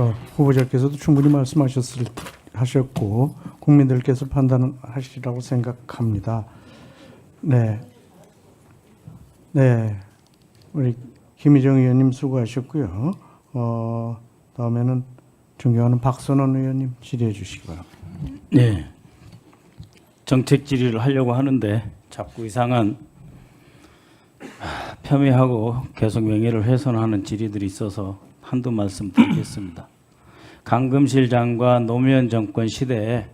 저 후보자께서도 충분히 말씀하셨을 하셨고 국민들께서 판단하시라고 생각합니다. 네, 네, 우리 김희정 의원님 수고하셨고요. 어, 다음에는 존경하는 박선원 의원님 질의해 바랍니다. 네. 정책 질의를 하려고 하는데 자꾸 이상한 아, 폄훼하고 계속 명예를 훼손하는 질의들이 있어서 한두 말씀 드리겠습니다. 강금실장과 노무현 정권 시대에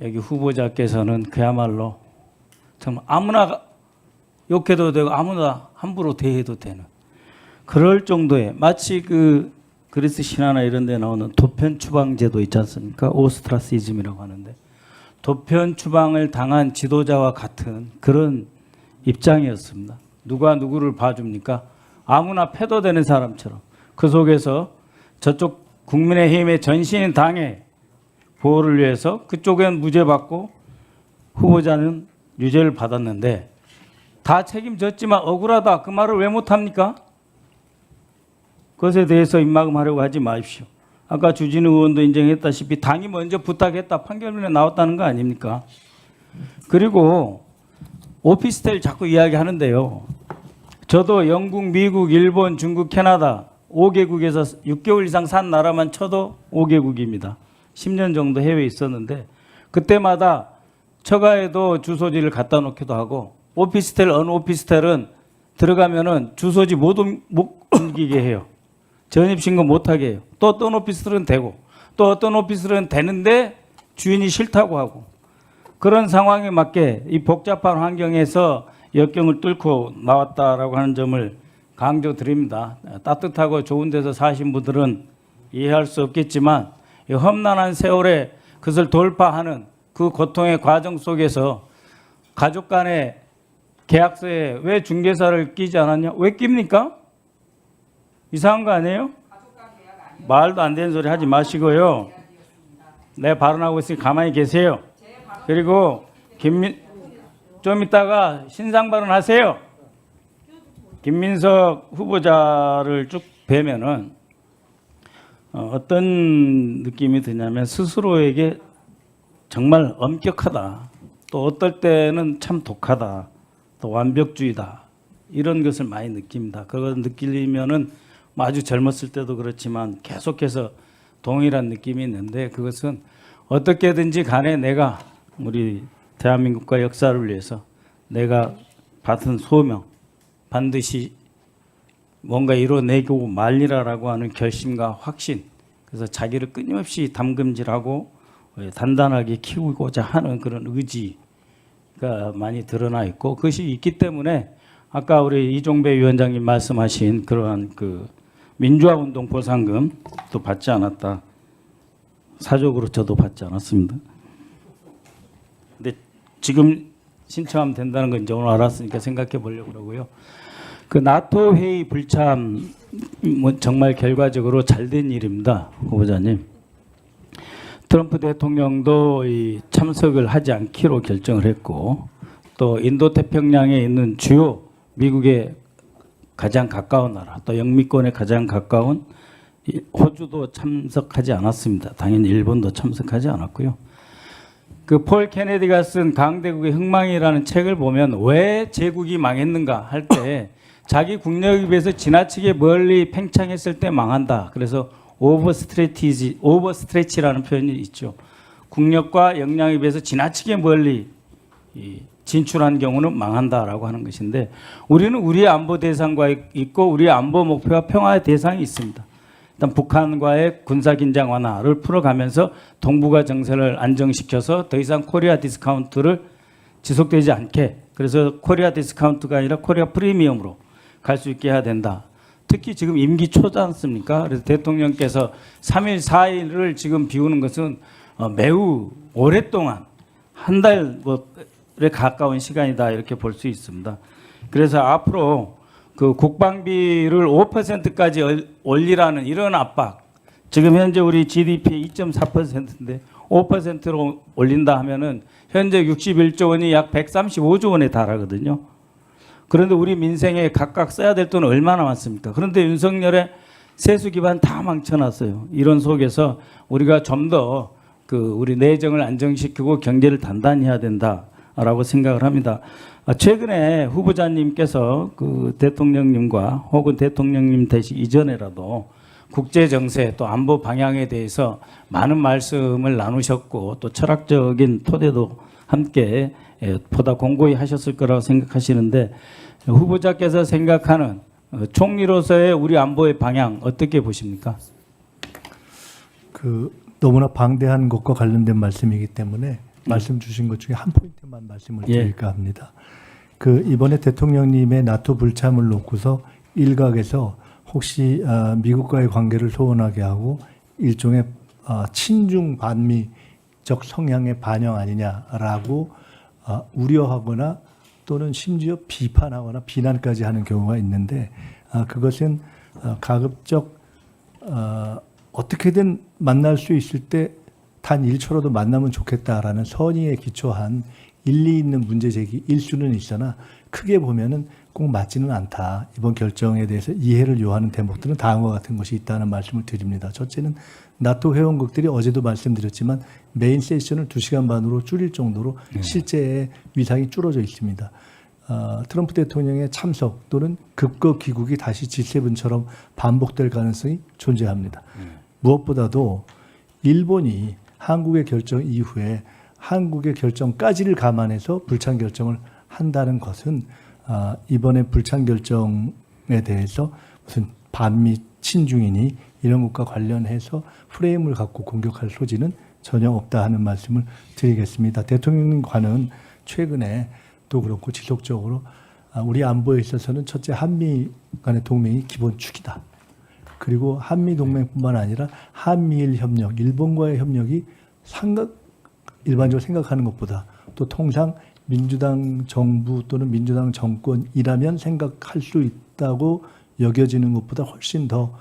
여기 후보자께서는 그야말로 정말 아무나 욕해도 되고 아무나 함부로 대해도 되는 그럴 정도의 마치 그 그리스 신화나 이런 데 나오는 도편 추방 제도 있지 않습니까? 오스트라시즘이라고 하는데 도편 추방을 당한 지도자와 같은 그런 입장이었습니다. 누가 누구를 봐줍니까? 아무나 패도되는 사람처럼 그 속에서 저쪽 국민의힘의 전신 당의 보호를 위해서 그쪽엔 무죄 받고 후보자는 유죄를 받았는데 다 책임졌지만 억울하다 그 말을 왜 못합니까? 그것에 대해서 입막음하려고 하지 마십시오. 아까 주진우 의원도 인정했다시피 당이 먼저 부탁했다 판결문에 나왔다는 거 아닙니까? 그리고 오피스텔 자꾸 이야기하는데요. 저도 영국, 미국, 일본, 중국, 캐나다 5개국에서 6개월 이상 산 나라만 쳐도 5개국입니다. 10년 정도 해외에 있었는데 그때마다 처가에도 주소지를 갖다 놓기도 하고 오피스텔 어느 오피스텔은 들어가면은 주소지 못 옮기게 해요. 전입신고 못하게 해요. 또 어떤 오피스텔은 되고 또 어떤 오피스텔은 되는데 주인이 싫다고 하고 그런 상황에 맞게 이 복잡한 환경에서 역경을 뚫고 나왔다라고 하는 점을 강조드립니다. 따뜻하고 좋은 데서 사신 분들은 이해할 수 없겠지만 이 험난한 세월에 그것을 돌파하는 그 고통의 과정 속에서 가족 간의 계약서에 왜 중개사를 끼지 않았냐? 왜 낍니까? 이상한 거 아니에요? 말도 안 되는 소리 하지 마시고요. 내 발언하고 있으니 가만히 계세요. 그리고 김민 좀 이따가 신상 발언하세요. 김민석 후보자를 쭉 뵈면은 어, 어떤 느낌이 드냐면 스스로에게 정말 엄격하다. 또 어떨 때는 참 독하다. 또 완벽주의다. 이런 것을 많이 느낍니다. 그걸 느끼면은 뭐 아주 젊었을 때도 그렇지만 계속해서 동일한 느낌이 있는데 그것은 어떻게든지 간에 내가 우리 대한민국과 역사를 위해서 내가 받은 소명 반드시 뭔가 이뤄내고 말리라라고 하는 결심과 확신 그래서 자기를 끊임없이 담금질하고 예, 단단하게 키우고자 하는 그런 의지가 많이 드러나 있고 그것이 있기 때문에 아까 우리 이종배 위원장님 말씀하신 그러한 그 민주화 운동 보상금도 받지 않았다. 사적으로 저도 받지 않았습니다. 지금 신청하면 된다는 건 이제 오늘 알았으니까 생각해 보려고 그러고요. 그 나토 회의 불참 뭐 정말 결과적으로 잘 된 일입니다, 후보자님. 트럼프 대통령도 이 참석을 하지 않기로 결정을 했고 또 인도 태평양에 있는 주요 미국의 가장 가까운 나라 또 영미권에 가장 가까운 이 호주도 참석하지 않았습니다. 당연히 일본도 참석하지 않았고요. 그 폴 케네디가 쓴 강대국의 흥망이라는 책을 보면 왜 제국이 망했는가 할 때 자기 국력에 비해서 지나치게 멀리 팽창했을 때 망한다. 그래서 오버 스트레티지 오버 스트레치라는 표현이 있죠. 국력과 역량에 비해서 지나치게 멀리 이 진출한 경우는 망한다라고 하는 것인데 우리는 우리의 안보 대상과 있고 우리의 안보 목표와 평화의 대상이 있습니다. 일단 북한과의 군사 긴장 완화를 풀어가면서 동북아 정세를 안정시켜서 더 이상 코리아 디스카운트를 지속되지 않게 그래서 코리아 디스카운트가 아니라 코리아 프리미엄으로 갈 수 있게 해야 된다. 특히 지금 임기 초지 않습니까? 그래서 대통령께서 3일, 4일을 지금 비우는 것은 어, 매우 오랫동안 한 달에 가까운 시간이다 이렇게 볼 수 있습니다. 그래서 앞으로 그 국방비를 5%까지 올리라는 이런 압박. 지금 현재 우리 GDP 2.4%인데 5%로 올린다 하면은 현재 61조 원이 약 135조 원에 달하거든요. 그런데 우리 민생에 각각 써야 될 돈은 얼마나 많습니까? 그런데 윤석열의 세수 기반 다 망쳐놨어요. 이런 속에서 우리가 좀 더 그 우리 내정을 안정시키고 경제를 단단히 해야 된다 라고 생각을 합니다. 아, 최근에 후보자님께서 그 대통령님과 혹은 대통령님 되시 이전에라도 국제 정세 또 안보 방향에 대해서 많은 말씀을 나누셨고 또 철학적인 토대도 함께 예, 보다 공고히 하셨을 거라고 생각하시는데 후보자께서 생각하는 어, 총리로서의 우리 안보의 방향 어떻게 보십니까? 그 너무나 방대한 것과 관련된 말씀이기 때문에 말씀 주신 것 중에 한 포인트만 말씀을 예. 드릴까 합니다. 그 이번에 대통령님의 나토 불참을 놓고서 일각에서 혹시 아, 미국과의 관계를 소원하게 하고 일종의 아, 친중 반미적 성향의 반영 아니냐라고 아, 우려하거나 또는 심지어 비판하거나 비난까지 하는 경우가 있는데 아, 그것은 아, 가급적 어, 어떻게든 만날 수 있을 때 단 1초라도 만나면 좋겠다라는 선의에 기초한 일리 있는 문제 제기 일 수는 있으나 크게 보면은 꼭 맞지는 않다. 이번 결정에 대해서 이해를 요하는 대목들은 다음과 같은 것이 있다는 말씀을 드립니다. 첫째는 나토 회원국들이 어제도 말씀드렸지만 메인 세션을 2시간 반으로 줄일 정도로 실제 위상이 줄어져 있습니다. 어, 트럼프 대통령의 참석 또는 급거 귀국이 다시 G7처럼 반복될 가능성이 존재합니다. 무엇보다도 일본이 한국의 결정 이후에 한국의 결정까지를 감안해서 불참 결정을 한다는 것은 아, 이번에 불참 결정에 대해서 무슨 반미 친중이니 이런 것과 관련해서 프레임을 갖고 공격할 소지는 전혀 없다 하는 말씀을 드리겠습니다. 대통령과는 최근에 또 그렇고 지속적으로 아, 우리 안보에 있어서는 첫째 한미 간의 동맹이 기본 축이다. 그리고 한미 동맹뿐만 아니라 한미일 협력, 일본과의 협력이 생각 일반적으로 생각하는 것보다 또 통상 민주당 정부 또는 민주당 정권이라면 생각할 수 있다고 여겨지는 것보다 훨씬 더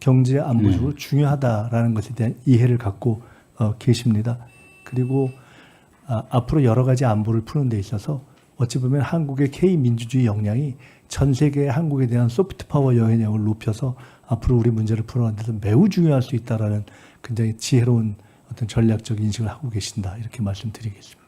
경제 안보적으로 중요하다라는 것에 대한 이해를 갖고 어, 계십니다. 그리고 아, 앞으로 여러 가지 안보를 푸는 데 있어서 어찌 보면 한국의 K 민주주의 역량이 전 세계의 한국에 대한 소프트 파워 영향력을 높여서 앞으로 우리 문제를 풀어가는 데서 매우 중요할 수 있다라는 굉장히 지혜로운 어떤 전략적 인식을 하고 계신다 이렇게 말씀드리겠습니다.